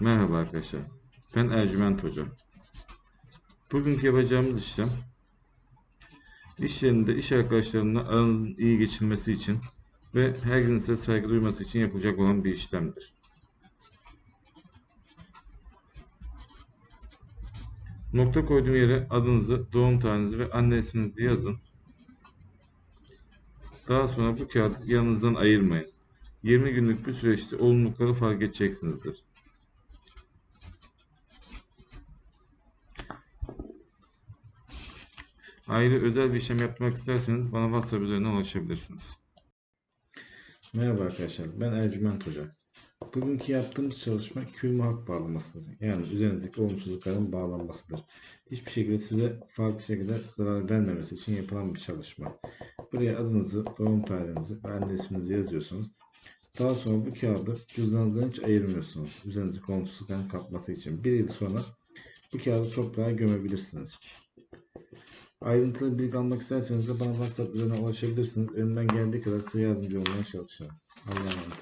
Merhaba arkadaşlar. Ben Ercüment Hoca. Bugünkü yapacağımız işlem iş yerinde iş arkadaşlarımla aranın iyi geçilmesi için ve herkesin size saygı duyması için yapılacak olan bir işlemdir. Nokta koyduğum yere adınızı, doğum tarihinizi ve anne isminizi yazın. Daha sonra bu kağıdı yanınızdan ayırmayın. 20 günlük bir süreçte olumlulukları fark edeceksinizdir. Ayrı özel bir işlem yapmak isterseniz bana WhatsApp üzerinden ulaşabilirsiniz. Merhaba arkadaşlar, ben Ercüment Hoca. Bugünkü yaptığımız çalışma kül muhak bağlamasıdır. Yani üzerindeki olumsuzlukların bağlanmasıdır. Hiçbir şekilde size farklı şekilde zarar vermemesi için yapılan bir çalışma. Buraya adınızı, doğum tarihinizi ve anne isminizi yazıyorsunuz. Daha sonra bu kağıdı cüzdanınızdan hiç ayırmıyorsunuz. Üzerinizdeki olumsuzlukların kapması için. Bir yıl sonra bu kağıdı toprağa gömebilirsiniz. Ayrıntılı bilgi almak isterseniz de bana WhatsApp üzerinden ulaşabilirsiniz. Elimden geldiği kadar size yardımcı olmaya çalışacağım. Allah'a emanet.